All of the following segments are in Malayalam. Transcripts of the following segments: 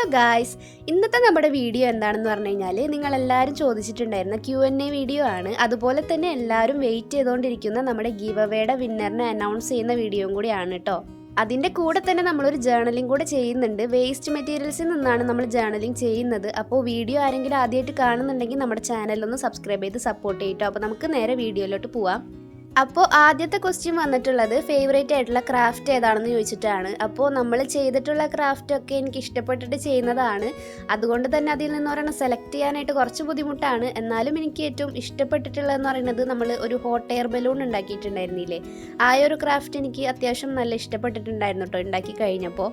ഹലോ ഗായ്സ് ഇന്നത്തെ നമ്മുടെ വീഡിയോ എന്താണെന്ന് പറഞ്ഞു കഴിഞ്ഞാൽ നിങ്ങളെല്ലാവരും ചോദിച്ചിട്ടുണ്ടായിരുന്ന ക്യു എൻ എ വീഡിയോ ആണ്. അതുപോലെ തന്നെ എല്ലാവരും വെയിറ്റ് ചെയ്തുകൊണ്ടിരിക്കുന്ന നമ്മുടെ ഗീവ് അവയുടെ വിന്നറിനെ അനൗൺസ് ചെയ്യുന്ന വീഡിയോയും കൂടിയാണ് കേട്ടോ അതിന്റെ കൂടെ തന്നെ നമ്മളൊരു ജേർണലിംഗ് കൂടെ ചെയ്യുന്നുണ്ട്. വേസ്റ്റ് മെറ്റീരിയൽസിൽ നിന്നാണ് നമ്മൾ ജേർണലിംഗ് ചെയ്യുന്നത്. അപ്പോൾ വീഡിയോ ആരെങ്കിലും ആദ്യമായിട്ട് കാണുന്നുണ്ടെങ്കിൽ നമ്മുടെ ചാനലൊന്ന് സബ്സ്ക്രൈബ് ചെയ്ത് സപ്പോർട്ട് ചെയ്യട്ടോ അപ്പോൾ നമുക്ക് നേരെ വീഡിയോയിലോട്ട് പോവാം. അപ്പോൾ ആദ്യത്തെ ക്വസ്റ്റ്യൻ വന്നിട്ടുള്ളത് ഫേവറേറ്റ് ആയിട്ടുള്ള ക്രാഫ്റ്റ് ഏതാണെന്ന് ചോദിച്ചിട്ടാണ്. അപ്പോൾ നമ്മൾ ചെയ്തിട്ടുള്ള ക്രാഫ്റ്റ് ഒക്കെ എനിക്ക് ഇഷ്ടപ്പെട്ടിട്ട് ചെയ്യുന്നതാണ്. അതുകൊണ്ട് തന്നെ അതിൽ നിന്ന് ഒരെണ്ണം സെലക്ട് ചെയ്യാനായിട്ട് കുറച്ച് ബുദ്ധിമുട്ടാണ്. എന്നാലും എനിക്ക് ഏറ്റവും ഇഷ്ടപ്പെട്ടിട്ടുള്ളതെന്ന് പറയുന്നത് നമ്മൾ ഒരു ഹോട്ട് എയർ ബലൂൺ ഉണ്ടാക്കിയിട്ടുണ്ടായിരുന്നില്ലേ? ആ ഒരു ക്രാഫ്റ്റ് എനിക്ക് അത്യാവശ്യം നല്ല ഇഷ്ടപ്പെട്ടിട്ടുണ്ടായിരുന്നു കേട്ടോ ഉണ്ടാക്കി കഴിഞ്ഞപ്പോൾ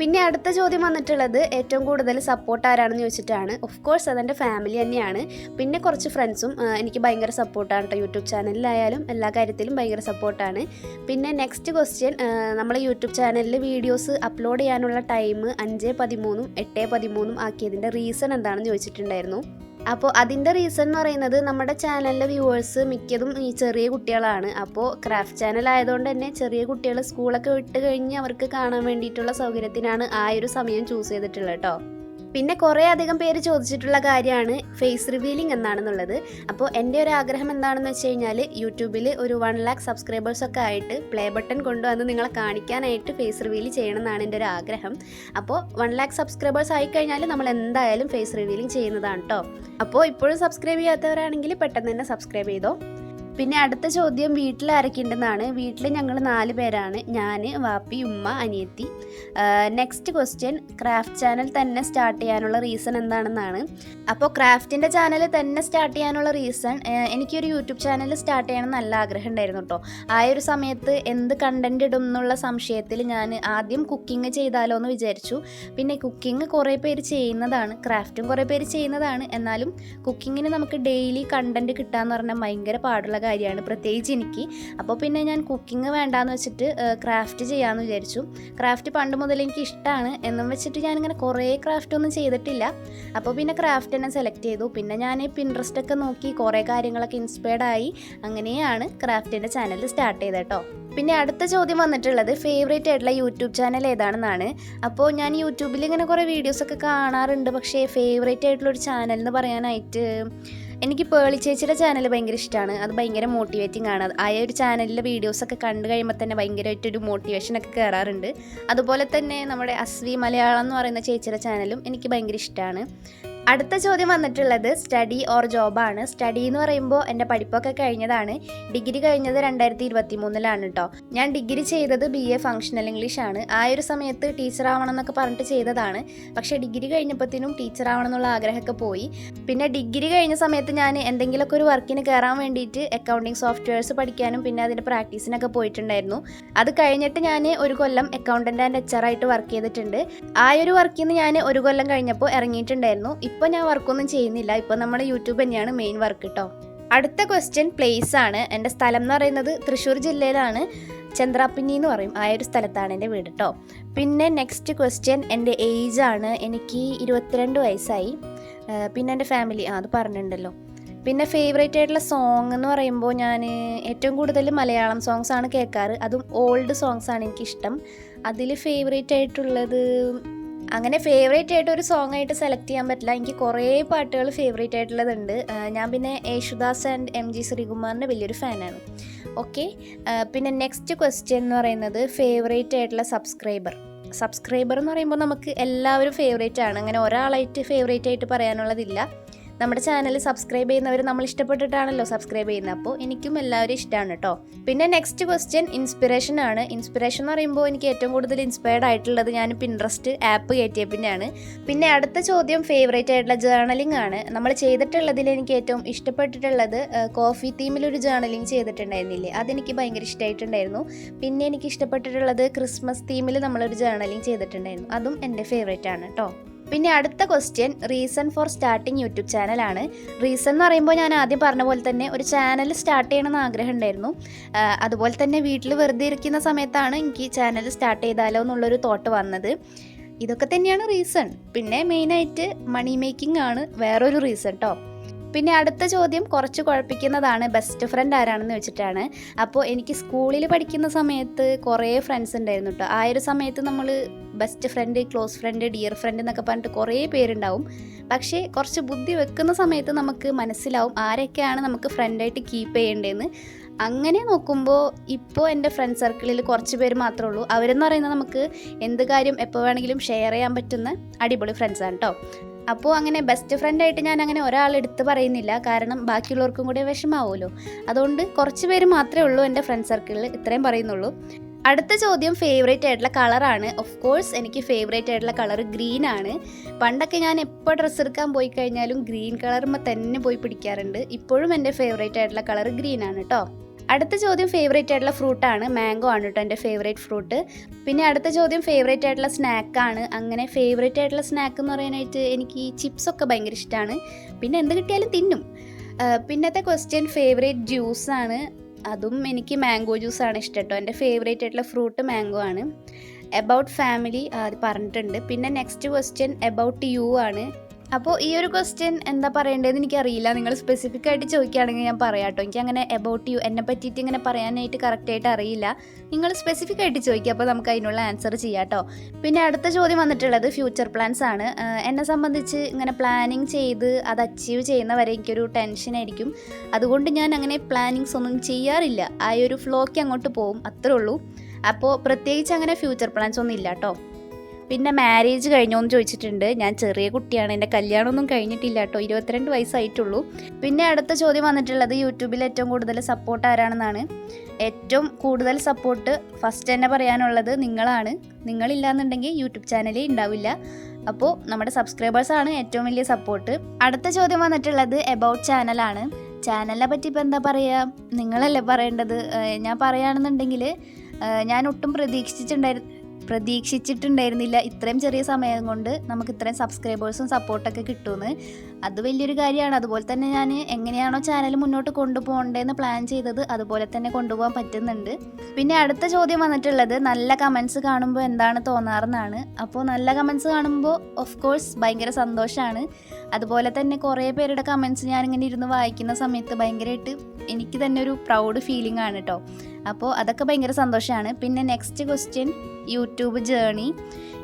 പിന്നെ അടുത്ത ചോദ്യം വന്നിട്ടുള്ളത് ഏറ്റവും കൂടുതൽ സപ്പോർട്ട് ആരാണെന്ന് ചോദിച്ചിട്ടാണ്. ഓഫ് കോഴ്സ് അതെന്റെ ഫാമിലി തന്നെയാണ്. പിന്നെ കുറച്ച് ഫ്രണ്ട്സും എനിക്ക് ഭയങ്കര സപ്പോർട്ടാണ് കേട്ടോ യൂട്യൂബ് ചാനലിലായാലും എല്ലാ കാര്യത്തിലും ഭയങ്കര സപ്പോർട്ടാണ് പിന്നെ നെക്സ്റ്റ് ക്വസ്റ്റ്യൻ നമ്മൾ യൂട്യൂബ് ചാനലിൽ വീഡിയോസ് അപ്ലോഡ് ചെയ്യാനുള്ള ടൈം അഞ്ച് പതിമൂന്നും എട്ട് പതിമൂന്നും ആക്കിയതിന്റെ റീസൺ എന്താണെന്ന് ചോദിച്ചിട്ടുണ്ടായിരുന്നു. അപ്പോൾ അതിന്റെ റീസൺ എന്ന് പറയുന്നത് നമ്മുടെ ചാനലിലെ വ്യൂവേഴ്സ് മിക്കതും ഈ ചെറിയ കുട്ടികളാണ്. അപ്പോൾ ക്രാഫ്റ്റ് ചാനൽ ആയതുകൊണ്ട് തന്നെ ചെറിയ കുട്ടികൾ സ്കൂളൊക്കെ വിട്ട് കഴിഞ്ഞ് അവർക്ക് കാണാൻ വേണ്ടിയിട്ടുള്ള സൗകര്യത്തിനാണ് ആ ഒരു സമയം ചൂസ് ചെയ്തിട്ടുള്ളത് കേട്ടോ പിന്നെ കുറേ അധികം പേര് ചോദിച്ചിട്ടുള്ള കാര്യമാണ് ഫേസ് റിവീലിംഗ് എന്നാണെന്നുള്ളത്. അപ്പോൾ എന്റെ ഒരു ആഗ്രഹം എന്താണെന്ന് വെച്ച് കഴിഞ്ഞാൽ യൂട്യൂബിൽ ഒരു വൺ ലാക്ക് സബ്സ്ക്രൈബേഴ്സ് ഒക്കെ ആയിട്ട് പ്ലേ ബട്ടൺ കൊണ്ടുവന്ന് നിങ്ങളെ കാണിക്കാനായിട്ട് ഫേസ് റിവീൽ ചെയ്യണം എന്നാണ് എന്റെ ഒരു ആഗ്രഹം. അപ്പോൾ വൺ ലാക്ക് സബ്സ്ക്രൈബേഴ്സ് ആയി കഴിഞ്ഞാൽ നമ്മൾ എന്തായാലും ഫേസ് റിവീലിംഗ് ചെയ്യുന്നതാണ് കേട്ടോ അപ്പോൾ ഇപ്പോഴും സബ്സ്ക്രൈബ് ചെയ്യാത്തവരാണെങ്കിൽ പെട്ടെന്ന് തന്നെ സബ്സ്ക്രൈബ് ചെയ്തോ. പിന്നെ അടുത്ത ചോദ്യം വീട്ടിൽ ആരൊക്കെ ഉണ്ടെന്നാണ് വീട്ടിൽ ഞങ്ങൾ നാല് പേരാണ്. ഞാൻ വാപ്പി ഉമ്മ അനിയത്തി. നെക്സ്റ്റ് ക്വസ്റ്റ്യൻ ക്രാഫ്റ്റ് ചാനൽ തന്നെ സ്റ്റാർട്ട് ചെയ്യാനുള്ള റീസൺ എന്താണെന്നാണ്. അപ്പോൾ ക്രാഫ്റ്റിന്റെ ചാനൽ തന്നെ സ്റ്റാർട്ട് ചെയ്യാനുള്ള റീസൺ എനിക്കൊരു യൂട്യൂബ് ചാനൽ സ്റ്റാർട്ട് ചെയ്യണം നല്ല ആഗ്രഹം ഉണ്ടായിരുന്നു കേട്ടോ. ആ ഒരു സമയത്ത് എന്ത് കണ്ടന്റ് ഇടും എന്നുള്ള സംശയത്തിൽ ഞാൻ ആദ്യം കുക്കിംഗ് ചെയ്താലോ എന്ന് വിചാരിച്ചു. പിന്നെ കുക്കിംഗ് കുറേ പേര് ചെയ്യുന്നതാണ് ക്രാഫ്റ്റും കുറേ പേര് ചെയ്യുന്നതാണ്. എന്നാലും കുക്കിങ്ങിന് നമുക്ക് ഡെയിലി കണ്ടന്റ് കിട്ടാന്ന് പറഞ്ഞാൽ ഭയങ്കര പാടുള്ള കാര്യമാണ് പ്രത്യേകിച്ച് എനിക്ക്. അപ്പോൾ പിന്നെ ഞാൻ കുക്കിംഗ് വേണ്ടാന്ന് വെച്ചിട്ട് ക്രാഫ്റ്റ് ചെയ്യാമെന്ന് വിചാരിച്ചു. ക്രാഫ്റ്റ് പണ്ട് മുതൽ എനിക്ക് ഇഷ്ടമാണ് എന്നും വെച്ചിട്ട് ഞാനിങ്ങനെ കുറേ ക്രാഫ്റ്റ് ഒന്നും ചെയ്തിട്ടില്ല. അപ്പോൾ പിന്നെ ക്രാഫ്റ്റ് തന്നെ സെലക്ട് ചെയ്തു. പിന്നെ ഞാൻ പിൻട്രസ്റ്റ് ഒക്കെ നോക്കി കുറേ കാര്യങ്ങളൊക്കെ ഇൻസ്പയർഡ് ആയി. അങ്ങനെയാണ് ക്രാഫ്റ്റിന്റെ ചാനൽ സ്റ്റാർട്ട് ചെയ്തത് കേട്ടോ. പിന്നെ അടുത്ത ചോദ്യം വന്നിട്ടുള്ളത് ഫേവറേറ്റ് ആയിട്ടുള്ള യൂട്യൂബ് ചാനൽ ഏതാണെന്നാണ്. അപ്പോൾ ഞാൻ യൂട്യൂബിൽ ഇങ്ങനെ കുറേ വീഡിയോസൊക്കെ കാണാറുണ്ട്. പക്ഷേ ഫേവറേറ്റ് ആയിട്ടുള്ള ഒരു ചാനൽ എന്ന് പറയാനായിട്ട് എനിക്ക് പേളി ചേച്ചിയുടെ ചാനൽ ഭയങ്കര ഇഷ്ടമാണ് അത് ഭയങ്കര മോട്ടിവേറ്റിംഗ് ആണ്. ആ ഒരു ചാനലിലെ വീഡിയോസൊക്കെ കണ്ടു കഴിയുമ്പോൾ തന്നെ ഭയങ്കരമായിട്ടൊരു മോട്ടിവേഷനൊക്കെ കയറാറുണ്ട് അതുപോലെ തന്നെ നമ്മുടെ അസ്വി മലയാളം എന്ന് പറയുന്ന ചേച്ചിയുടെ ചാനലും എനിക്ക് ഭയങ്കര ഇഷ്ടമാണ് അടുത്ത ചോദ്യം വന്നിട്ടുള്ളത് സ്റ്റഡി ഓർ ജോബാണ് സ്റ്റഡി എന്ന് പറയുമ്പോൾ എന്റെ പഠിപ്പൊക്കെ കഴിഞ്ഞതാണ്. ഡിഗ്രി കഴിഞ്ഞത് രണ്ടായിരത്തി ഇരുപത്തി മൂന്നിലാണ് കേട്ടോ ഞാൻ ഡിഗ്രി ചെയ്തത് ബി എ ഫങ്ഷണൽ ഇംഗ്ലീഷ് ആണ്. ആ ഒരു സമയത്ത് ടീച്ചർ ആവണം എന്നൊക്കെ പറഞ്ഞിട്ട് ചെയ്തതാണ്. പക്ഷേ ഡിഗ്രി കഴിഞ്ഞപ്പോഴത്തേനും ടീച്ചർ ആവണം എന്നുള്ള ആഗ്രഹമൊക്കെ പോയി. പിന്നെ ഡിഗ്രി കഴിഞ്ഞ സമയത്ത് ഞാൻ എന്തെങ്കിലുമൊക്കെ ഒരു വർക്കിന് കയറാൻ വേണ്ടിയിട്ട് അക്കൗണ്ടിങ് സോഫ്റ്റ്വെയർസ് പഠിക്കാനും പിന്നെ അതിന്റെ പ്രാക്ടീസിനൊക്കെ പോയിട്ടുണ്ടായിരുന്നു. അത് കഴിഞ്ഞിട്ട് ഞാൻ ഒരു കൊല്ലം അക്കൗണ്ടന്റ് ആൻഡ് എച്ച് ആർ ആയിട്ട് വർക്ക് ചെയ്തിട്ടുണ്ട്. ആ ഒരു വർക്കിൽ നിന്ന് ഞാൻ ഒരു കൊല്ലം കഴിഞ്ഞപ്പോൾ ഇറങ്ങിയിട്ടുണ്ടായിരുന്നു. ഇപ്പോൾ ഞാൻ വർക്കൊന്നും ചെയ്യുന്നില്ല. ഇപ്പോൾ നമ്മുടെ യൂട്യൂബ് തന്നെയാണ് മെയിൻ വർക്ക് കേട്ടോ അടുത്ത ക്വസ്റ്റ്യൻ പ്ലേസ് ആണ്. എന്റെ സ്ഥലം എന്ന് പറയുന്നത് തൃശ്ശൂർ ജില്ലയിലാണ്. ചന്ദ്രാപ്പിന്നി എന്ന് പറയും. ആ ഒരു സ്ഥലത്താണ് എന്റെ വീട് കേട്ടോ പിന്നെ നെക്സ്റ്റ് ക്വസ്റ്റ്യൻ എന്റെ ഏജ് ആണ്. എനിക്ക് ഇരുപത്തിരണ്ട് വയസ്സായി. പിന്നെ എന്റെ ഫാമിലി ആ അത് പറഞ്ഞിട്ടുണ്ടല്ലോ. പിന്നെ ഫേവറേറ്റ് ആയിട്ടുള്ള സോങ് എന്ന് പറയുമ്പോൾ ഞാൻ ഏറ്റവും കൂടുതൽ മലയാളം സോങ്സ് ആണ് കേൾക്കാറ്. അതും ഓൾഡ് സോങ്സ് ആണ് എനിക്കിഷ്ടം. അതിൽ ഫേവറേറ്റ് ആയിട്ടുള്ളത് അങ്ങനെ ഫേവറേറ്റ് ആയിട്ട് ഒരു സോങ് ആയിട്ട് സെലക്ട് ചെയ്യാൻ പറ്റില്ല. എനിക്ക് കുറേ പാട്ടുകൾ ഫേവറേറ്റ് ആയിട്ടുള്ളതുണ്ട്. ഞാൻ പിന്നെ യേശുദാസ് ആൻഡ് എം ജി ശ്രീകുമാറിന്റെ വലിയൊരു ഫാനാണ് ഓക്കെ പിന്നെ നെക്സ്റ്റ് ക്വസ്റ്റ്യൻ എന്ന് പറയുന്നത് ഫേവറേറ്റ് ആയിട്ടുള്ള സബ്സ്ക്രൈബർ സബ്സ്ക്രൈബർ എന്ന് പറയുമ്പോൾ നമുക്ക് എല്ലാവരും ഫേവറേറ്റ് ആണ്. അങ്ങനെ ഒരാളായിട്ട് ഫേവറേറ്റ് ആയിട്ട് പറയാനുള്ളതില്ല. നമ്മുടെ ചാനൽ സബ്സ്ക്രൈബ് ചെയ്യുന്നവർ നമ്മൾ ഇഷ്ടപ്പെട്ടിട്ടാണല്ലോ സബ്സ്ക്രൈബ് ചെയ്യുന്നത്. അപ്പോൾ എനിക്കും എല്ലാവരും ഇഷ്ടമാണ് കേട്ടോ പിന്നെ നെക്സ്റ്റ് ക്വസ്റ്റ്യൻ ഇൻസ്പിറേഷൻ ആണ്. ഇൻസ്പിറേഷൻ എന്ന് പറയുമ്പോൾ എനിക്ക് ഏറ്റവും കൂടുതൽ ഇൻസ്പയർഡ് ആയിട്ടുള്ളത് ഞാൻ പിൻട്രസ്റ്റ് ആപ്പ് കയറ്റിയ പിന്നെയാണ്. പിന്നെ അടുത്ത ചോദ്യം ഫേവറേറ്റ് ആയിട്ടുള്ള ജേർണലിംഗ് ആണ്. നമ്മൾ ചെയ്തിട്ടുള്ളതിൽ എനിക്ക് ഏറ്റവും ഇഷ്ടപ്പെട്ടിട്ടുള്ളത് കോഫി തീമിലൊരു ജേർണലിംഗ് ചെയ്തിട്ടുണ്ടായിരുന്നില്ലേ? അതെനിക്ക് ഭയങ്കര ഇഷ്ടമായിട്ടുണ്ടായിരുന്നു പിന്നെ എനിക്ക് ഇഷ്ടപ്പെട്ടിട്ടുള്ളത് ക്രിസ്മസ് തീമിൽ നമ്മളൊരു ജേർണലിംഗ് ചെയ്തിട്ടുണ്ടായിരുന്നു. അതും എന്റെ ഫേവറേറ്റ് ആണ് കേട്ടോ പിന്നെ അടുത്ത question reason for starting YouTube ചാനലാണ് റീസൺ എന്ന് പറയുമ്പോൾ ഞാൻ ആദ്യം പറഞ്ഞ പോലെ തന്നെ ഒരു ചാനൽ സ്റ്റാർട്ട് ചെയ്യണമെന്ന് ആഗ്രഹം ഉണ്ടായിരുന്നു. അതുപോലെ തന്നെ വീട്ടിൽ വെറുതെ ഇരിക്കുന്ന സമയത്താണ് എനിക്ക് ചാനൽ സ്റ്റാർട്ട് ചെയ്താലോ എന്നുള്ളൊരു തോട്ട് വന്നത്. ഇതൊക്കെ തന്നെയാണ് റീസൺ പിന്നെ മെയിനായിട്ട് മണി മേക്കിംഗ് ആണ് വേറൊരു റീസൺ കേട്ടോ പിന്നെ അടുത്ത ചോദ്യം കുറച്ച് കുഴപ്പിക്കുന്നതാണ്. ബെസ്റ്റ് ഫ്രണ്ട് ആരാണെന്ന് വെച്ചിട്ടാണ്. അപ്പോൾ എനിക്ക് സ്കൂളിൽ പഠിക്കുന്ന സമയത്ത് കുറേ ഫ്രണ്ട്സ് ഉണ്ടായിരുന്നു കേട്ടോ ആ ഒരു സമയത്ത് നമ്മൾ best friend close friend dear friend എന്നൊക്കെ പറഞ്ഞിട്ട് കുറേ പേരുണ്ടാവും. പക്ഷേ കുറച്ച് ബുദ്ധി വെക്കുന്ന സമയത്ത് നമുക്ക് മനസ്സിലാവും ആരൊക്കെയാണ് നമുക്ക് ഫ്രണ്ടായിട്ട് കീപ്പ് ചെയ്യേണ്ടതെന്ന്. അങ്ങനെ നോക്കുമ്പോൾ ഇപ്പോൾ എന്റെ ഫ്രണ്ട് സർക്കിളിൽ കുറച്ച് പേര് മാത്രമേ ഉള്ളൂ. അവരെന്ന് പറയുന്നത് നമുക്ക് എന്ത് കാര്യം എപ്പോൾ വേണമെങ്കിലും ഷെയർ ചെയ്യാൻ പറ്റുന്ന അടിപൊളി ഫ്രണ്ട്സാണ് കേട്ടോ അപ്പോൾ അങ്ങനെ ബെസ്റ്റ് ഫ്രണ്ടായിട്ട് ഞാൻ അങ്ങനെ ഒരാൾ എടുത്ത് പറയുന്നില്ല. കാരണം ബാക്കിയുള്ളവർക്കും കൂടി വിഷമാവുമല്ലോ അതുകൊണ്ട് കുറച്ച് പേര് മാത്രമേ ഉള്ളൂ എന്റെ ഫ്രണ്ട് സർക്കിളിൽ ഇത്രയും പറയുന്നുള്ളൂ. അടുത്ത ചോദ്യം ഫേവറേറ്റ് ആയിട്ടുള്ള കളറാണ് ഓഫ് കോഴ്സ് എനിക്ക് ഫേവറേറ്റ് ആയിട്ടുള്ള കളർ ഗ്രീൻ ആണ്. പണ്ടൊക്കെ ഞാൻ എപ്പോൾ ഡ്രസ്സ് എടുക്കാൻ പോയി കഴിഞ്ഞാലും ഗ്രീൻ കളറുമ്പോൾ തന്നെ പോയി പിടിക്കാറുണ്ട്. ഇപ്പോഴും എന്റെ ഫേവറേറ്റ് ആയിട്ടുള്ള കളർ ഗ്രീൻ ആണ് കേട്ടോ അടുത്ത ചോദ്യം ഫേവറേറ്റ് ആയിട്ടുള്ള ഫ്രൂട്ടാണ് മാംഗോ ആണ് കേട്ടോ എന്റെ ഫേവറേറ്റ് ഫ്രൂട്ട് പിന്നെ അടുത്ത ചോദ്യം ഫേവറേറ്റ് ആയിട്ടുള്ള സ്നാക്കാണ് അങ്ങനെ ഫേവറേറ്റ് ആയിട്ടുള്ള സ്നാക്ക് എന്ന് പറയാനായിട്ട് എനിക്ക് ചിപ്സ് ഒക്കെ ഭയങ്കര ഇഷ്ടമാണ് പിന്നെ എന്ത് കിട്ടിയാലും തിന്നും. പിന്നത്തെ ക്വസ്റ്റ്യൻ ഫേവറേറ്റ് ജ്യൂസ് ആണ്. അതും എനിക്ക് മാംഗോ ജ്യൂസ് ആണ് ഇഷ്ടം കേട്ടോ എന്റെ ഫേവറേറ്റ് ആയിട്ടുള്ള ഫ്രൂട്ട് മാംഗോ ആണ്. എബൌട്ട് ഫാമിലി അത് പറഞ്ഞിട്ടുണ്ട്. പിന്നെ നെക്സ്റ്റ് ക്വസ്റ്റ്യൻ എബൌട്ട് യു ആണ്. അപ്പോൾ ഈ ഒരു ക്വസ്റ്റ്യൻ എന്താ പറയേണ്ടതെന്ന് എനിക്കറിയില്ല. നിങ്ങൾ സ്പെസിഫിക് ആയിട്ട് ചോദിക്കുകയാണെങ്കിൽ ഞാൻ പറയാം കേട്ടോ എനിക്ക് അങ്ങനെ എബൌട്ട് യു എന്നെ പറ്റിയിട്ട് ഇങ്ങനെ പറയാനായിട്ട് കറക്റ്റായിട്ട് അറിയില്ല. നിങ്ങൾ സ്പെസിഫിക് ആയിട്ട് ചോദിക്കുക അപ്പോൾ നമുക്ക് അതിനുള്ള ആൻസർ ചെയ്യാം കേട്ടോ പിന്നെ അടുത്ത ചോദ്യം വന്നിട്ടുള്ളത് ഫ്യൂച്ചർ പ്ലാൻസ് ആണ്. എന്നെ സംബന്ധിച്ച് ഇങ്ങനെ പ്ലാനിങ് ചെയ്ത് അത് അച്ചീവ് ചെയ്യുന്നവരെ എനിക്കൊരു ടെൻഷനായിരിക്കും അതുകൊണ്ട് ഞാൻ അങ്ങനെ പ്ലാനിങ്സ് ഒന്നും ചെയ്യാറില്ല. ആ ഒരു ഫ്ലോക്ക് അങ്ങോട്ട് പോകും. അത്രേ ഉള്ളൂ. അപ്പോൾ പ്രത്യേകിച്ച് അങ്ങനെ ഫ്യൂച്ചർ പ്ലാൻസ് ഒന്നും ഇല്ല കേട്ടോ പിന്നെ മാരേജ് കഴിഞ്ഞോ എന്ന് ചോദിച്ചിട്ടുണ്ട്. ഞാൻ ചെറിയ കുട്ടിയാണ്. എന്റെ കല്യാണമൊന്നും കഴിഞ്ഞിട്ടില്ല കേട്ടോ. ഇരുപത്തിരണ്ട് വയസ്സായിട്ടുള്ളൂ. പിന്നെ അടുത്ത ചോദ്യം വന്നിട്ടുള്ളത് യൂട്യൂബിൽ ഏറ്റവും കൂടുതൽ സപ്പോർട്ട് ആരാണെന്നാണ്. ഏറ്റവും കൂടുതൽ സപ്പോർട്ട് ഫസ്റ്റ് തന്നെ പറയാനുള്ളത് നിങ്ങളാണ്. നിങ്ങളില്ലാന്നുണ്ടെങ്കിൽ യൂട്യൂബ് ചാനലേ ഉണ്ടാവില്ല അപ്പോൾ നമ്മുടെ സബ്സ്ക്രൈബേഴ്സാണ് ഏറ്റവും വലിയ സപ്പോർട്ട് അടുത്ത ചോദ്യം വന്നിട്ടുള്ളത് എബൌട്ട് ചാനലാണ് ചാനലിനെ പറ്റി ഇപ്പോൾ എന്താ പറയുക നിങ്ങളല്ലേ പറയേണ്ടത്? ഞാൻ പറയുകയാണെന്നുണ്ടെങ്കിൽ ഞാൻ ഒട്ടും പ്രതീക്ഷിച്ചിട്ടുണ്ടായിരുന്നു പ്രതീക്ഷിച്ചിട്ടുണ്ടായിരുന്നില്ല. ഇത്രയും ചെറിയ സമയം കൊണ്ട് നമുക്ക് ഇത്രയും സബ്സ്ക്രൈബേഴ്സും സപ്പോർട്ടൊക്കെ കിട്ടുമെന്ന്. അത് വലിയൊരു കാര്യമാണ്. അതുപോലെ തന്നെ ഞാൻ എങ്ങനെയാണോ ചാനൽ മുന്നോട്ട് കൊണ്ടുപോകേണ്ടതെന്ന് പ്ലാൻ ചെയ്തത് അതുപോലെ തന്നെ കൊണ്ടുപോകാൻ പറ്റുന്നുണ്ട്. പിന്നെ അടുത്ത ചോദ്യം വന്നിട്ടുള്ളത് നല്ല കമൻസ് കാണുമ്പോൾ എന്താണ് തോന്നാറെന്നാണ്. അപ്പോൾ നല്ല കമൻസ് കാണുമ്പോൾ ഓഫ് കോഴ്സ് ഭയങ്കര സന്തോഷമാണ് അതുപോലെ തന്നെ കുറേ പേരുടെ കമൻസ് ഞാനിങ്ങനെ ഇരുന്ന് വായിക്കുന്ന സമയത്ത് ഭയങ്കരമായിട്ട് എനിക്ക് തന്നെ ഒരു പ്രൗഡ് ഫീലിംഗ് ആണ് കേട്ടോ അപ്പോൾ അതൊക്കെ ഭയങ്കര സന്തോഷമാണ് പിന്നെ next question YouTube journey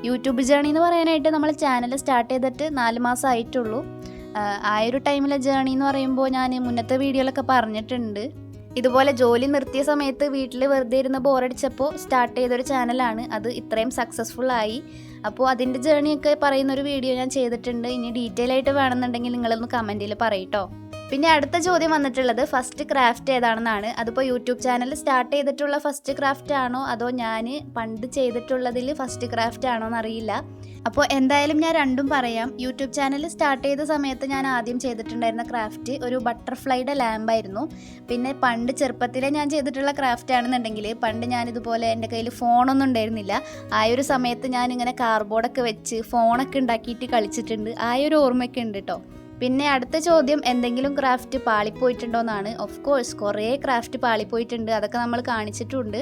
YouTube journey എന്ന് പറയാനായിട്ട് നമ്മൾ ചാനൽ സ്റ്റാർട്ട് ചെയ്തിട്ട് നാല് മാസം ആയിട്ടുള്ളൂ. ആ ഒരു ടൈമിലെ ജേണി എന്ന് പറയുമ്പോൾ ഞാൻ മുന്നത്തെ വീഡിയോയിലൊക്കെ പറഞ്ഞിട്ടുണ്ട്. ഇതുപോലെ ജോലി നിർത്തിയ സമയത്ത് വീട്ടിൽ വെറുതെ ഇരുന്ന് ബോറടിച്ചപ്പോൾ സ്റ്റാർട്ട് ചെയ്തൊരു ചാനലാണ് അത് ഇത്രയും സക്സസ്ഫുൾ ആയി. അപ്പോൾ അതിന്റെ ജേണിയൊക്കെ പറയുന്നൊരു വീഡിയോ ഞാൻ ചെയ്തിട്ടുണ്ട്. ഇനി ഡീറ്റെയിൽ ആയിട്ട് വേണമെന്നുണ്ടെങ്കിൽ നിങ്ങളൊന്ന് കമന്റിൽ പറയട്ടോ പിന്നെ അടുത്ത ചോദ്യം വന്നിട്ടുള്ളത് ഫസ്റ്റ് ക്രാഫ്റ്റ് ഏതാണെന്നാണ്. അതിപ്പോൾ യൂട്യൂബ് ചാനൽ സ്റ്റാർട്ട് ചെയ്തിട്ടുള്ള ഫസ്റ്റ് ക്രാഫ്റ്റ് ആണോ? അതോ ഞാൻ പണ്ട് ചെയ്തിട്ടുള്ളതിൽ ഫസ്റ്റ് ക്രാഫ്റ്റ് ആണോ എന്നറിയില്ല. അപ്പോൾ എന്തായാലും ഞാൻ രണ്ടും പറയാം. യൂട്യൂബ് ചാനൽ സ്റ്റാർട്ട് ചെയ്ത സമയത്ത് ഞാൻ ആദ്യം ചെയ്തിട്ടുണ്ടായിരുന്ന ക്രാഫ്റ്റ് ഒരു ബട്ടർഫ്ലൈയുടെ ലാമ്പായിരുന്നു പിന്നെ പണ്ട് ചെറുപ്പത്തിലെ ഞാൻ ചെയ്തിട്ടുള്ള ക്രാഫ്റ്റ് ആണെന്നുണ്ടെങ്കിൽ പണ്ട് ഞാനിതുപോലെ എന്റെ കയ്യിൽ ഫോണൊന്നും ഉണ്ടായിരുന്നില്ല. ആ ഒരു സമയത്ത് ഞാനിങ്ങനെ ഇങ്ങനെ കാർഡ്ബോർഡൊക്കെ വെച്ച് ഫോണൊക്കെ ഉണ്ടാക്കിയിട്ട് കളിച്ചിട്ടുണ്ട്. ആ ഒരു ഓർമ്മയൊക്കെ ഉണ്ട് കേട്ടോ പിന്നെ അടുത്ത ചോദ്യം എന്തെങ്കിലും ക്രാഫ്റ്റ് പാളിപ്പോയിട്ടുണ്ടോ എന്നാണ് ഓഫ് കോഴ്സ് കുറേ ക്രാഫ്റ്റ് പാളിപ്പോയിട്ടുണ്ട് അതൊക്കെ നമ്മൾ കാണിച്ചിട്ടുണ്ട്.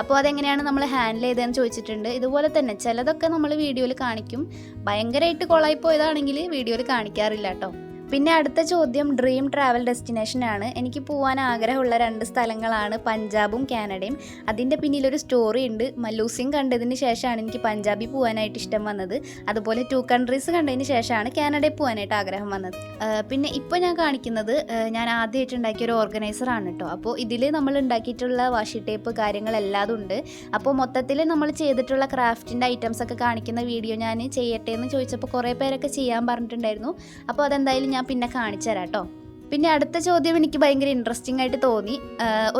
അപ്പോൾ അതെങ്ങനെയാണ് നമ്മൾ ഹാൻഡിൽ ചെയ്തതെന്ന് ചോദിച്ചിട്ടുണ്ട്. ഇതുപോലെ തന്നെ ചിലതൊക്കെ നമ്മൾ വീഡിയോയിൽ കാണിക്കും. ഭയങ്കരമായിട്ട് കൊളായി പോയതാണെങ്കിൽ വീഡിയോയിൽ കാണിക്കാറില്ല കേട്ടോ. പിന്നെ അടുത്ത ചോദ്യം ഡ്രീം ട്രാവൽ ഡെസ്റ്റിനേഷൻ ആണ്. എനിക്ക് പോകാൻ ആഗ്രഹമുള്ള രണ്ട് സ്ഥലങ്ങളാണ് പഞ്ചാബും കാനഡയും. അതിന്റെ പിന്നിലൊരു സ്റ്റോറി ഉണ്ട്. മല്ലൂസിങ് കണ്ടതിന് ശേഷമാണ് എനിക്ക് പഞ്ചാബിൽ പോകാനായിട്ട് ഇഷ്ടം വന്നത്. അതുപോലെ ടു കൺട്രീസ് കണ്ടതിന് ശേഷമാണ് കാനഡയിൽ പോകാനായിട്ട് ആഗ്രഹം വന്നത്. പിന്നെ ഇപ്പോൾ ഞാൻ കാണിക്കുന്നത് ഞാൻ ആദ്യമായിട്ട് ഉണ്ടാക്കിയ ഒരു ഓർഗനൈസർ ആണ് കേട്ടോ. അപ്പോൾ ഇതിൽ നമ്മൾ ഉണ്ടാക്കിയിട്ടുള്ള വാഷി ടേപ്പ് കാര്യങ്ങളെല്ലാം ഉണ്ട്. അപ്പോൾ മൊത്തത്തിൽ നമ്മൾ ചെയ്തിട്ടുള്ള ക്രാഫ്റ്റിന്റെ ഐറ്റംസ് ഒക്കെ കാണിക്കുന്ന വീഡിയോ ഞാൻ ചെയ്യട്ടെ എന്ന് ചോദിച്ചപ്പോൾ കുറേ പേരൊക്കെ ചെയ്യാൻ പറഞ്ഞിട്ടുണ്ടായിരുന്നു. അപ്പോൾ അതെന്തായാലും ഞാൻ പിന്നെ കാണിച്ചു തരാം കേട്ടോ പിന്നെ അടുത്ത ചോദ്യം എനിക്ക് ഭയങ്കര ഇൻട്രസ്റ്റിംഗ് ആയിട്ട് തോന്നി.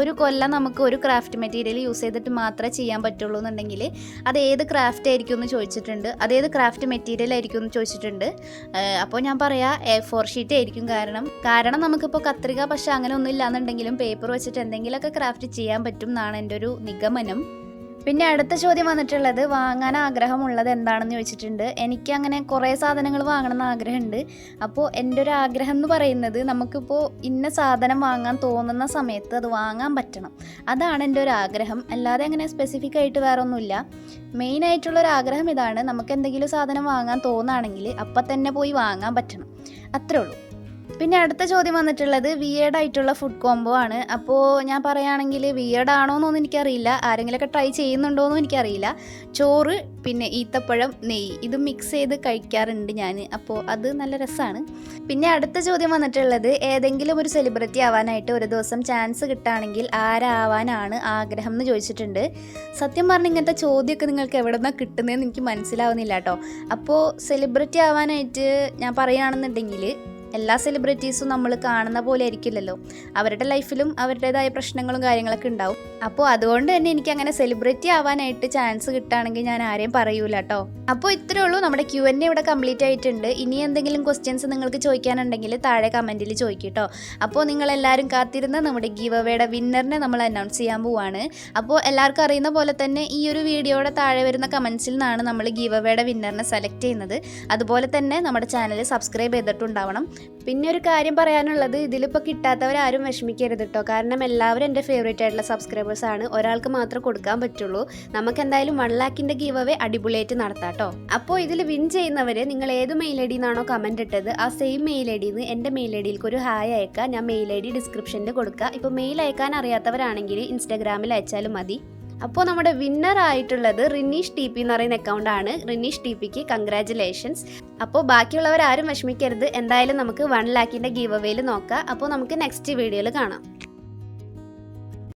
ഒരു കൊല്ലം നമുക്ക് ഒരു ക്രാഫ്റ്റ് മെറ്റീരിയൽ യൂസ് ചെയ്തിട്ട് മാത്രമേ ചെയ്യാൻ പറ്റുള്ളൂ എന്നുണ്ടെങ്കിൽ അത് ഏത് ക്രാഫ്റ്റ് ആയിരിക്കും എന്ന് ചോദിച്ചിട്ടുണ്ട്. അതേത് ക്രാഫ്റ്റ് മെറ്റീരിയൽ ആയിരിക്കും എന്ന് ചോദിച്ചിട്ടുണ്ട്. അപ്പോൾ ഞാൻ പറയാം എ ഫോർ ഷീറ്റ് ആയിരിക്കും കാരണം. കാരണം നമുക്കിപ്പോൾ കത്രിക പക്ഷേ അങ്ങനെ ഒന്നും ഇല്ലാന്നുണ്ടെങ്കിലും പേപ്പർ വെച്ചിട്ട് എന്തെങ്കിലുമൊക്കെ ക്രാഫ്റ്റ് ചെയ്യാൻ പറ്റും എന്നാണ് എന്റെ ഒരു നിഗമനം. പിന്നെ അടുത്ത ചോദ്യം വന്നിട്ടുള്ളത് വാങ്ങാൻ ആഗ്രഹമുള്ളത് എന്താണെന്ന് ചോദിച്ചിട്ടുണ്ട്. എനിക്ക് അങ്ങനെ കുറേ സാധനങ്ങൾ വാങ്ങണം എന്ന് ആഗ്രഹമുണ്ട്. അപ്പോൾ എന്റെ ഒരു ആഗ്രഹം എന്ന് പറയുന്നത് നമുക്കിപ്പോൾ ഇന്ന സാധനം വാങ്ങാൻ തോന്നുന്ന സമയത്ത് അത് വാങ്ങാൻ പറ്റണം. അതാണ് എന്റെ ഒരു ആഗ്രഹം. അല്ലാതെ അങ്ങനെ സ്പെസിഫിക് ആയിട്ട് വേറെ ഒന്നുമില്ല മെയിൻ ആയിട്ടുള്ള ഒരു ആഗ്രഹം ഇതാണ് നമുക്ക് എന്തെങ്കിലും സാധനം വാങ്ങാൻ തോന്നുകയാണെങ്കിൽ അപ്പം തന്നെ പോയി വാങ്ങാൻ പറ്റണം. അത്രേ ഉള്ളൂ. പിന്നെ അടുത്ത ചോദ്യം വന്നിട്ടുള്ളത് വിയേഡ് ആയിട്ടുള്ള ഫുഡ് കോംബോ ആണ്. അപ്പോൾ ഞാൻ പറയുകയാണെങ്കിൽ വിയേഡ് ആണോ എന്നൊന്നും എനിക്കറിയില്ല. ആരെങ്കിലുമൊക്കെ ട്രൈ ചെയ്യുന്നുണ്ടോ എന്നും എനിക്കറിയില്ല. ചോറ് പിന്നെ ഈത്തപ്പഴം നെയ്യ് ഇത് മിക്സ് ചെയ്ത് കഴിക്കാറുണ്ട് ഞാൻ അപ്പോൾ അത് നല്ല രസമാണ് പിന്നെ അടുത്ത ചോദ്യം വന്നിട്ടുള്ളത് ഏതെങ്കിലും ഒരു സെലിബ്രിറ്റി ആവാനായിട്ട് ഒരു ദിവസം ചാൻസ് കിട്ടുകയാണെങ്കിൽ ആരാവാനാണ് ആഗ്രഹം എന്ന് ചോദിച്ചിട്ടുണ്ട്. സത്യം പറഞ്ഞ ഇങ്ങനത്തെ ചോദ്യമൊക്കെ നിങ്ങൾക്ക് എവിടെ നിന്നാണ് കിട്ടുന്നതെന്ന് എനിക്ക് മനസ്സിലാവുന്നില്ല കേട്ടോ. അപ്പോൾ സെലിബ്രിറ്റി ആവാനായിട്ട് ഞാൻ പറയുകയാണെന്നുണ്ടെങ്കിൽ എല്ലാ സെലിബ്രിറ്റീസും നമ്മൾ കാണുന്ന പോലെ ആയിരിക്കില്ലല്ലോ. അവരുടെ ലൈഫിലും അവരുടേതായ പ്രശ്നങ്ങളും കാര്യങ്ങളൊക്കെ ഉണ്ടാവും. അപ്പോൾ അതുകൊണ്ട് തന്നെ എനിക്ക് അങ്ങനെ സെലിബ്രിറ്റി ആവാനായിട്ട് ചാൻസ് കിട്ടുകയാണെങ്കിൽ ഞാൻ ആരെയും പറയൂല കേട്ടോ അപ്പോൾ ഇത്രയേ ഉള്ളൂ. നമ്മുടെ ക്യു എൻ എ ഇവിടെ കംപ്ലീറ്റ് ആയിട്ടുണ്ട്. ഇനി എന്തെങ്കിലും ക്വസ്റ്റ്യൻസ് നിങ്ങൾക്ക് ചോദിക്കാനുണ്ടെങ്കിൽ താഴെ കമന്റിൽ ചോദിക്കും കേട്ടോ അപ്പോൾ നിങ്ങളെല്ലാവരും കാത്തിരുന്ന നമ്മുടെ ഗീവ് അവയുടെ വിന്നറിനെ നമ്മൾ അനൗൺസ് ചെയ്യാൻ പോവാണ്. അപ്പോൾ എല്ലാവർക്കും അറിയുന്ന പോലെ തന്നെ ഈ ഒരു വീഡിയോയുടെ താഴെ വരുന്ന കമൻസിൽ നിന്നാണ് നമ്മൾ ഗീവ് അവയുടെ വിന്നറിനെ സെലക്ട് ചെയ്യുന്നത്. അതുപോലെ തന്നെ നമ്മുടെ ചാനൽ സബ്സ്ക്രൈബ് ചെയ്തിട്ടുണ്ടാവണം. പിന്നെ ഒരു കാര്യം പറയാനുള്ളത് ഇതിലിപ്പോൾ കിട്ടാത്തവരാരും വിഷമിക്കരുത് കേട്ടോ കാരണം എല്ലാവരും എന്റെ ഫേവറേറ്റ് ആയിട്ടുള്ള സബ്സ്ക്രൈബേഴ്സ് ആണ്. ഒരാൾക്ക് മാത്രം കൊടുക്കാൻ പറ്റുള്ളൂ. നമുക്ക് എന്തായാലും വൺ ലാക്കിന്റെ ഗീവ് അവേ അടിപൊളിയായിട്ട് നടത്താം കേട്ടോ അപ്പോൾ ഇതിൽ വിൻ ചെയ്യുന്നവർ നിങ്ങൾ ഏത് മെയിൽ ഐ ഡിന്നാണോ കമന്റ് ഇട്ടത് ആ സെയിം മെയിൽ ഐ ഡിന്ന് എന്റെ മെയിൽ ഐ ഡിയിലേക്ക് ഒരു ഹായ് അയക്കുക ഞാൻ മെയിൽ ഐ ഡി ഡിസ്ക്രിപ്ഷനിൽ കൊടുക്കുക ഇപ്പോൾ മെയിൽ അയക്കാൻ അറിയാത്തവരാണെങ്കിൽ ഇൻസ്റ്റാഗ്രാമിൽ അയച്ചാലും മതി. അപ്പോൾ നമ്മുടെ വിന്നർ ആയിട്ടുള്ളത് റിനീഷ് ടി പി എന്ന് പറയുന്ന അക്കൗണ്ട് ആണ്. റിനീഷ് ടി പിക്ക് കൺഗ്രാറ്റുലേഷൻസ് അപ്പോൾ ബാക്കിയുള്ളവർ ആരും വിഷമിക്കരുത്. എന്തായാലും നമുക്ക് വൺ ലാക്കിന്റെ ഗീവ് അവേയിൽ നോക്കാം. അപ്പോൾ നമുക്ക് നെക്സ്റ്റ് വീഡിയോയിൽ കാണാം.